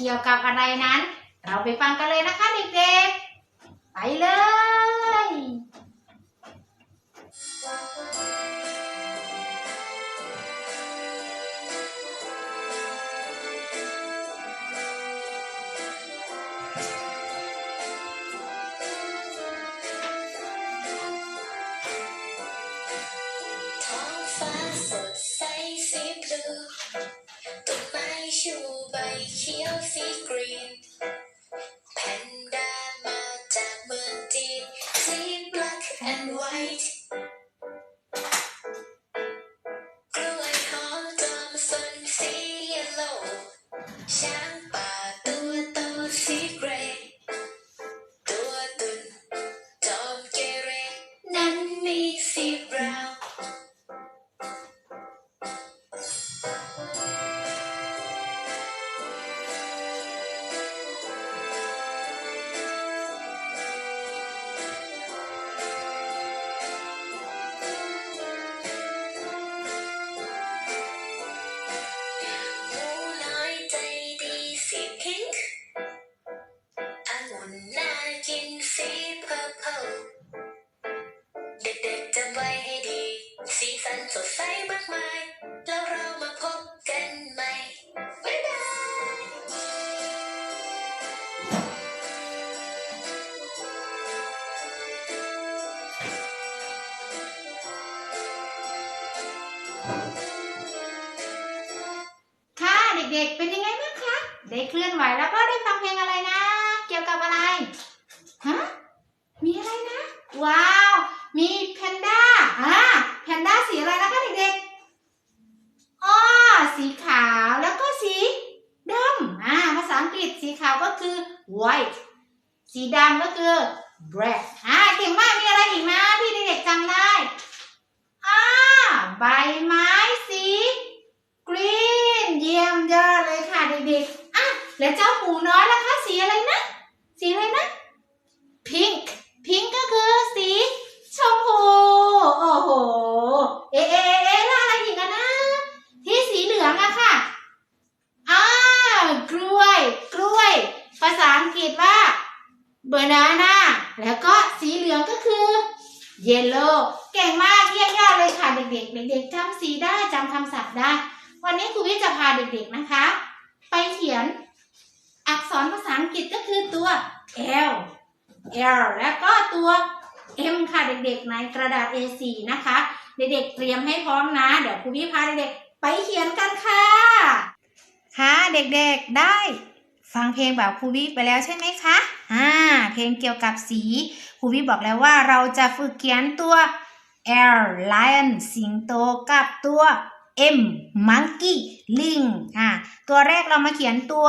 เกี่ยวกับอะไรนั้น เราไปฟังกันเลยนะคะเด็กๆ ไปเลย and white กล้วยหอมจอมสนสี yellow ช้ นน่ากินสีเพอร์เพลเด็กๆจำไว้ให้ดี สีสันสดใสมากมาย แล้วเรามาพบกันใหม่ บ๊ายบาย ค่ะเด็กๆ เป็นยังไงบ้างคะ ได้เคลื่อนไหวแล้วก็ได้ฟังเพลงอะไรนะ กับอะไร ฮะ มีอะไรนะ ว้าว มีแพนด้า อ่า แพนด้าสีอะไรนะคะเด็กๆอ๋อสีขาวแล้วก็สีดำอ่า ภาษาอังกฤษสีขาวก็คือ white สีดำก็คือ black อ่า เก่งมาก มีอะไรอีกนะที่เด็กๆจำได้อ่า ใบไม้สีกรีน เยี่ยมยอดเลยค่ะเด็กๆอะแล้วเจ้าหมูน้อยล่ะคะสีอะไร สีอะไรนะพิงค์พิงค์ก็คือสีชมพู โอ้โห เอะเอะเอะเอะแล้วอะไรอีกอะนะ ที่สีเหลืองอะค่ะอ่ากล้วย กล้วย ภาษาอังกฤษว่า banana แล้วก็สีเหลืองก็คือ yellow เก่งมากเยี่ยมยอดเลยค่ะเด็กๆ เด็กๆจำสีได้จำคำศัพท์ได้ วันนี้ครูวิทย์จะพาเด็กๆนะคะ ไปเขียน รภาษาอังกฤษก็คือตัว L L แล้วก็ตัว M ค่ะเด็กๆในกระดาษ A4 นะคะ เด็กๆเตรียมให้พร้อมนะ เดี๋ยวครูวิทย์พาเด็กๆไปเขียนกันค่ะ ค่ะเด็กๆได้ฟังเพลงแบบครูวิไปแล้วใช่ไหมคะ อ่า เพลงเกี่ยวกับสี ครูวิบอกแล้วว่าเราจะฝึกเขียนตัว L lion สิงโตกับตัว M monkey ลิง อ่า ตัวแรกเรามาเขียนตัว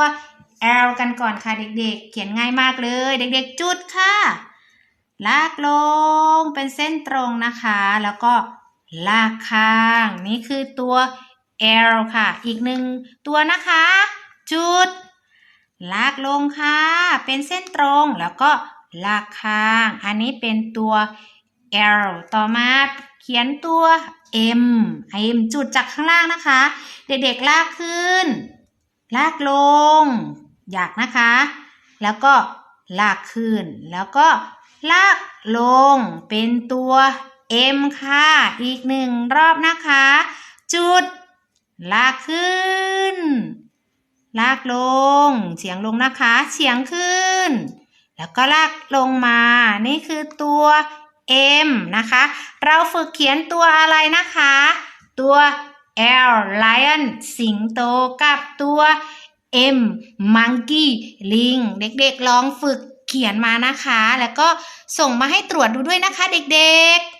L กันก่อนค่ะเด็กๆเขียนง่ายมากเลย เด็กๆ จุดค่ะ ลากลงเป็นเส้นตรงนะคะ แล้วก็ลากข้าง นี่คือตัว L ค่ะ อีกหนึ่งตัวนะคะ จุด ลากลงค่ะ เป็นเส้นตรงแล้วก็ลากข้าง อันนี้เป็นตัว L ต่อมาเขียนตัว M M จุดจากข้างล่างนะคะ เด็กๆลากขึ้น ลากลง อยากนะคะ แล้วก็ลากขึ้น แล้วก็ลากลงเป็นตัว M ค่ะ อีกหนึ่งรอบนะคะ จุด ลากขึ้น ลากลง เฉียงลงนะคะเฉียงขึ้น แล้วก็ลากลงมา นี่คือตัว M นะคะ เราฝึกเขียนตัวอะไรนะคะ ตัว L lion สิงโตกับตัว M monkey ลิง เด็กๆลองฝึกเขียนมานะคะ แล้วก็ส่งมาให้ตรวจดูด้วยนะคะเด็กๆ